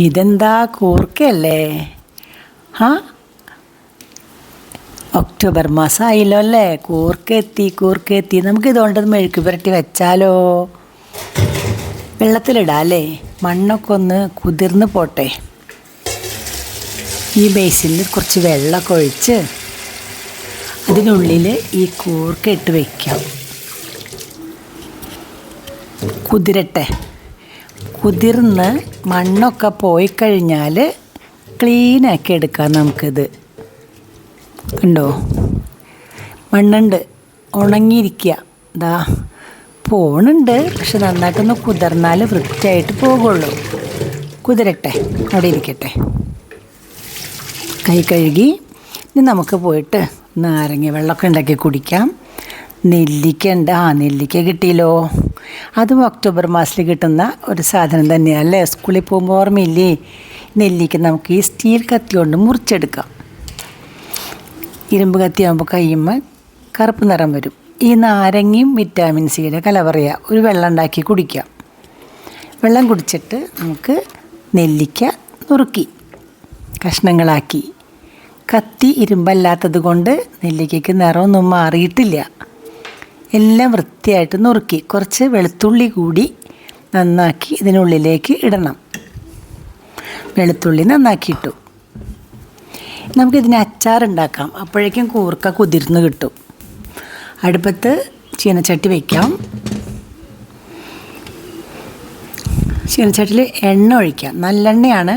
ഇതെന്താ കൂർക്കല്ലേ ആ ഒക്ടോബർ മാസമായല്ലോ അല്ലേ കൂർക്കെത്തി കൂർക്കെത്തി. നമുക്ക് ഇതുകൊണ്ട് മെഴുക്ക് പുരട്ടി വെച്ചാലോ? വെള്ളത്തിലിടാം അല്ലേ മണ്ണൊക്കെ ഒന്ന് കുതിർന്ന് പോട്ടെ. ഈ ബേസിനിൽ കുറച്ച് വെള്ളമൊക്കെ ഒഴിച്ച് അതിനുള്ളിൽ ഈ കൂർക്ക ഇട്ട് വയ്ക്കാം കുതിരട്ടെ. കുതിർന്ന് മണ്ണൊക്കെ പോയി കഴിഞ്ഞാൽ ക്ലീനാക്കി എടുക്കാം നമുക്കിത്. കണ്ടോ? മണ്ണുണ്ട്. ഉണങ്ങിയിരിക്കുക ഇതാ പോണുണ്ട്. പക്ഷെ നന്നായിട്ടൊന്ന് കുതിർന്നാൽ വൃത്തിയായിട്ട് പോകുള്ളൂ കുതിരട്ടെ. അവിടെ ഇരിക്കട്ടെ. കൈ കഴുകി ഇനി നമുക്ക് പോയിട്ട് നാരങ്ങ വെള്ളമൊക്കെ ഉണ്ടാക്കി കുടിക്കാം. നെല്ലിക്ക ഉണ്ട്. ആ നെല്ലിക്ക കിട്ടിയല്ലോ. അതും ഒക്ടോബർ മാസത്തിൽ കിട്ടുന്ന ഒരു സാധനം തന്നെയാണ് അല്ലേ? സ്കൂളിൽ പോകുമ്പോൾ ഓർമ്മയില്ലേ? നെല്ലിക്ക് നമുക്ക് ഈ സ്റ്റീൽ കത്തി കൊണ്ട് മുറിച്ചെടുക്കാം. ഇരുമ്പ് കത്തിയാകുമ്പോൾ കഴിയുമ്പോൾ കറുപ്പ് നിറം വരും. ഈ നാരങ്ങയും വിറ്റാമിൻ സിയുടെ കലവറയാണ് ഒരു വെള്ളം ഉണ്ടാക്കി കുടിക്കാം. വെള്ളം കുടിച്ചിട്ട് നമുക്ക് നെല്ലിക്ക നുറുക്കി കഷ്ണങ്ങളാക്കി. കത്തി ഇരുമ്പല്ലാത്തത് കൊണ്ട് നെല്ലിക്കയ്ക്ക് നിറമൊന്നും മാറിയിട്ടില്ല. എല്ലാം വൃത്തിയായിട്ട് നുറുക്കി കുറച്ച് വെളുത്തുള്ളി കൂടി നന്നാക്കി ഇതിനുള്ളിലേക്ക് ഇടണം. വെളുത്തുള്ളി നന്നാക്കിയിട്ടു നമുക്കിതിന് അച്ചാറുണ്ടാക്കാം. അപ്പോഴേക്കും കൂർക്ക കുതിർന്ന് കിട്ടും. അടുപ്പത്ത് ചീനച്ചട്ടി വയ്ക്കാം ചീനച്ചട്ടിയിൽ എണ്ണ ഒഴിക്കാം. നല്ലെണ്ണയാണ്.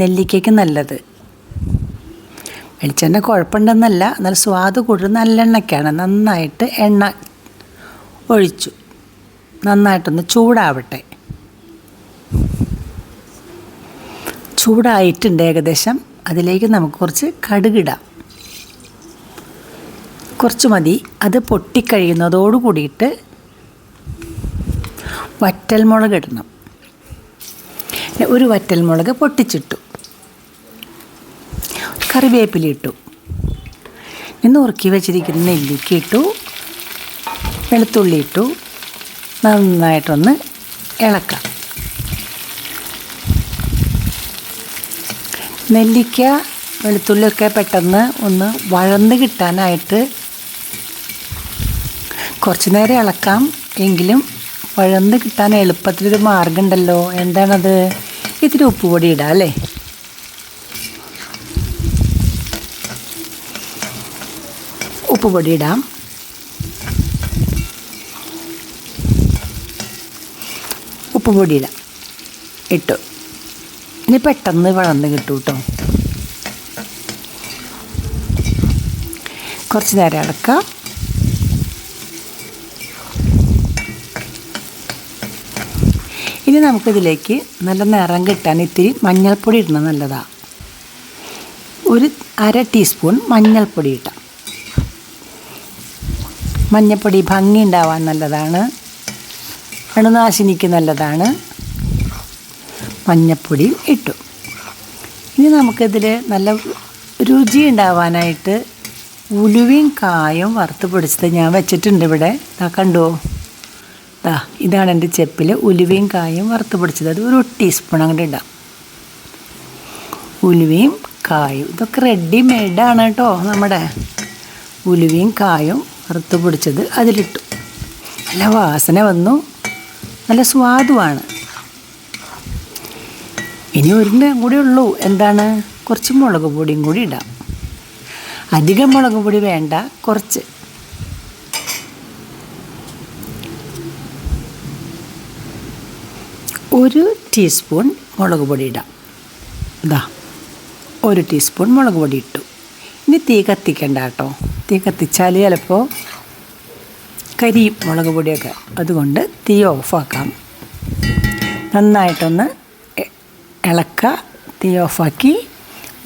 നെല്ലിക്കയ്ക്ക് നല്ലത്. വെളിച്ചെണ്ണ കുഴപ്പമുണ്ടെന്നല്ല. എന്നാൽ സ്വാദ് കൂടുതൽ നല്ലെണ്ണയ്ക്കാണ്. നന്നായിട്ട് എണ്ണ ഒഴിച്ചു. നന്നായിട്ടൊന്ന് ചൂടാവട്ടെ. ചൂടായിട്ടുണ്ട് ഏകദേശം. അതിലേക്ക് നമുക്ക് കുറച്ച് കടുകിടാം. കുറച്ച് മതി. അത് പൊട്ടിക്കഴിയുന്നതോടു കൂടിയിട്ട് വറ്റൽമുളക് ഇടണം. ഒരു വറ്റൽമുളക് പൊട്ടിച്ചിട്ടു. കറിവേപ്പില ഇട്ടു. ഇന്ന് ഉറക്കി വെച്ചിരിക്കുന്ന നെല്ലിക്ക ഇട്ടു. വെളുത്തുള്ളി ഇട്ടു. നന്നായിട്ടൊന്ന് ഇളക്കാം. നെല്ലിക്ക വെളുത്തുള്ളിയൊക്കെ പെട്ടെന്ന് ഒന്ന് വഴന്ന് കിട്ടാനായിട്ട് കുറച്ച് നേരം ഇളക്കാം. എങ്കിലും വഴന്ന് കിട്ടാൻ എളുപ്പത്തിലൊരു മാർഗമുണ്ടല്ലോ എന്താണത്? ഇത്തിരി ഉപ്പ് പൊടി ഇടാം അല്ലേ? ഉപ്പ് പൊടി ഇടാം. ഉപ്പ് പൊടിയില്ല ഇടാം ഇട്ടു. ഇനി പെട്ടെന്ന് വളർന്ന് കിട്ടും കേട്ടോ കുറച്ച് നേരം അടക്കാം. ഇനി നമുക്കിതിലേക്ക് നല്ല നിറം കിട്ടാൻ ഇത്തിരി മഞ്ഞൾപ്പൊടി ഇടുന്നത് നല്ലതാണ് ഒരു അര ടീസ്പൂൺ മഞ്ഞൾപ്പൊടി ഇട്ടാം മഞ്ഞൾപ്പൊടി ഭംഗി ഉണ്ടാവാൻ നല്ലതാണ്. അണുനാശിനിക്ക് നല്ലതാണ്. മഞ്ഞപ്പൊടിയും ഇട്ടു. ഇനി നമുക്കിതിൽ നല്ല രുചി ഉണ്ടാവാനായിട്ട് ഉലുവയും കായും വറുത്ത് പൊടിച്ചത് ഞാൻ വെച്ചിട്ടുണ്ട് ഇവിടെ. ഇതാ കണ്ടോ? ഇതാ ഇതാണ് എന്റെ ചെപ്പിൽ ഉലുവയും കായും വറുത്ത് പൊടിച്ചത്. അത് ഒരു ടീസ്പൂൺ അങ്ങോട്ട് ഇടാം. ഉലുവയും കായും. ഇതൊക്കെ റെഡി മെയ്ഡാണ് കേട്ടോ നമ്മുടെ. ഉലുവയും കായും വറുത്ത് പൊടിച്ചത് അതിലിട്ടു. നല്ല വാസന വന്നു. നല്ല സ്വാദുമാണ് ഇനി ഒരെണ്ണം കൂടി ഉള്ളൂ. എന്താണ്? കുറച്ച് മുളക് പൊടിയും കൂടി ഇടാം. അധികം മുളക് പൊടി വേണ്ട കുറച്ച്. ഒരു ടീസ്പൂൺ മുളക് പൊടി ഇടാം. ഇതാ ഒരു ടീസ്പൂൺ മുളക് പൊടി ഇട്ടു. ഇനി തീ കത്തിക്കണ്ട കേട്ടോ. തീ കത്തിച്ചാൽ ചിലപ്പോൾ കരിയും മുളക് പൊടിയൊക്കെ അതുകൊണ്ട് തീ ഓഫാക്കാം. നന്നായിട്ടൊന്ന് ഇളക്കുക തീ ഓഫാക്കി.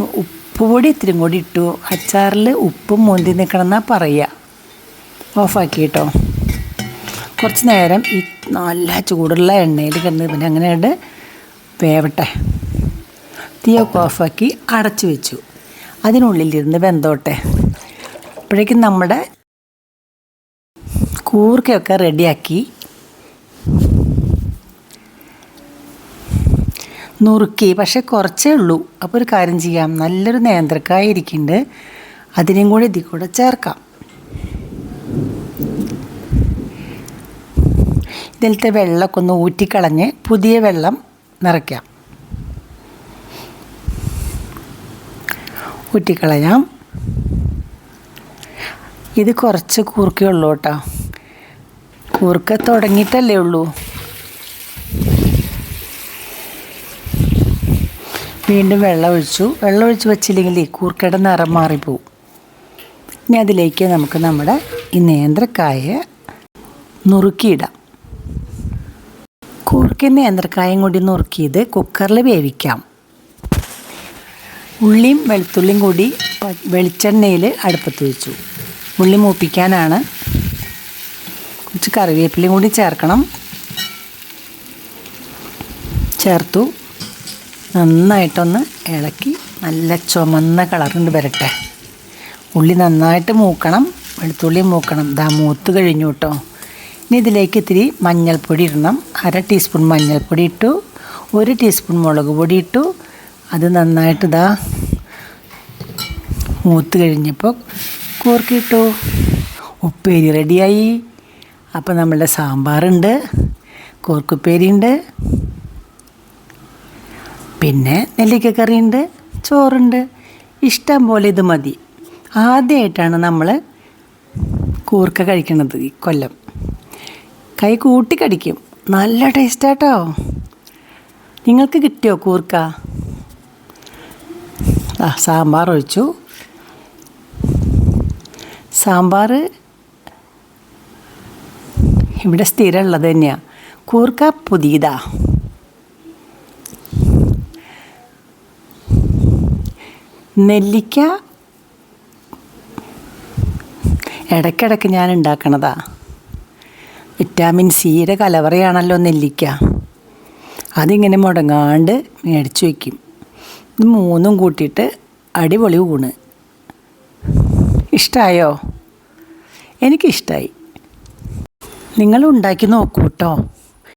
ഉപ്പ് പൊടി ഇത്തിരി കൂടി ഇട്ടു. അച്ചാറിൽ ഉപ്പും മുന്തി നിൽക്കണമെന്നാണ് പറയുക ഓഫാക്കി കേട്ടോ കുറച്ച് നേരം ഈ നല്ല ചൂടുള്ള എണ്ണയിൽ കിടന്ന് പിന്നെ അങ്ങനെയായിട്ട് വേവട്ടെ. തീയൊക്കെ ഓഫാക്കി അടച്ചു വെച്ചു. അതിനുള്ളിലിരുന്ന് വെന്തോട്ടെ. അപ്പോഴേക്കും നമ്മുടെ കൂർക്കയൊക്കെ റെഡിയാക്കി. നുറുക്കി പക്ഷെ കുറച്ചേ ഉള്ളൂ. അപ്പോൾ ഒരു കാര്യം ചെയ്യാം. നല്ലൊരു നേന്ത്രക്കായ ഇരിക്കുന്നുണ്ട്. അതിനെയും കൂടി ഇതിൽ കൂടെ ചേർക്കാം. ഇതിലത്തെ വെള്ളമൊക്കെ ഒന്ന് ഊറ്റിക്കളഞ്ഞ് പുതിയ വെള്ളം നിറയ്ക്കാം. ഊറ്റിക്കളയാം. ഇത് കുറച്ച് കൂർക്കേ ഉള്ളൂ കേട്ടോ. കൂർക്ക തുടങ്ങിയിട്ടല്ലേ ഉള്ളൂ. വീണ്ടും വെള്ളം ഒഴിച്ചു. വെള്ളം ഒഴിച്ച് വെച്ചില്ലെങ്കിൽ കൂർക്കയുടെ നിറം മാറിപ്പോവും. ഇനി അതിലേക്ക് നമുക്ക് നമ്മുടെ ഈ നേന്ത്രക്കായ നുറുക്കിയിടാം. കൂർക്കയും നേന്ത്രക്കായും കൂടി നുറുക്കിയത് കുക്കറിൽ വേവിക്കാം. ഉള്ളിയും വെളുത്തുള്ളിയും കൂടി വെളിച്ചെണ്ണയിൽ അടുപ്പത്ത് വെച്ചു. ഉള്ളി മൂപ്പിക്കാനാണ് കുറച്ച് കറിവേപ്പിലയും കൂടി ചേർക്കണം. ചേർത്തു. നന്നായിട്ടൊന്ന് ഇളക്കി നല്ല ചുമന്ന കളറുണ്ട് വരട്ടെ. ഉള്ളി നന്നായിട്ട് മൂക്കണം. വെളുത്തുള്ളി മൂക്കണം. ദാ മൂത്ത് കഴിഞ്ഞു കേട്ടോ. ഇനി ഇതിലേക്ക് ഇത്തിരി മഞ്ഞൾപ്പൊടി ഇടണം. അര ടീസ്പൂൺ മഞ്ഞൾപ്പൊടി ഇട്ടു. ഒരു ടീസ്പൂൺ മുളക് പൊടി ഇട്ടു. അത് നന്നായിട്ട് ഇതാ മൂത്ത് കഴിഞ്ഞപ്പോൾ കൂർക്കിട്ടു. ഉപ്പേരി റെഡിയായി അപ്പോൾ നമ്മളുടെ സാമ്പാറുണ്ട് കോർക്കുപ്പേരിയുണ്ട് പിന്നെ നെല്ലിക്കക്കറിയുണ്ട് ചോറുണ്ട്. ഇഷ്ടം പോലെ ഇത് മതി. ആദ്യമായിട്ടാണ് നമ്മൾ കൂർക്ക കഴിക്കുന്നത് ഈ കൊല്ലം. കൈ കൂട്ടി കടിക്കും. നല്ല ടേസ്റ്റാട്ടോ. നിങ്ങൾക്ക് കിട്ടിയോ കൂർക്ക? സാമ്പാർ ഒഴിച്ചു. സാമ്പാർ ഇവിടെ സ്ഥിരമുള്ളത് തന്നെയാണ് കൂർക്ക പുതിയതാ. നെല്ലിക്ക. ഇടയ്ക്കിടയ്ക്ക് ഞാൻ ഉണ്ടാക്കണതാ. വിറ്റാമിൻ സിയുടെ കലവറയാണല്ലോ നെല്ലിക്ക. അതിങ്ങനെ മുടങ്ങാണ്ട് മേടിച്ചു വയ്ക്കും ഇത് മൂന്നും കൂട്ടിയിട്ട് അടിപൊളി ഊണ്. ഇഷ്ടമായോ എനിക്കിഷ്ടമായി നിങ്ങൾ ഉണ്ടാക്കി നോക്കൂ കേട്ടോ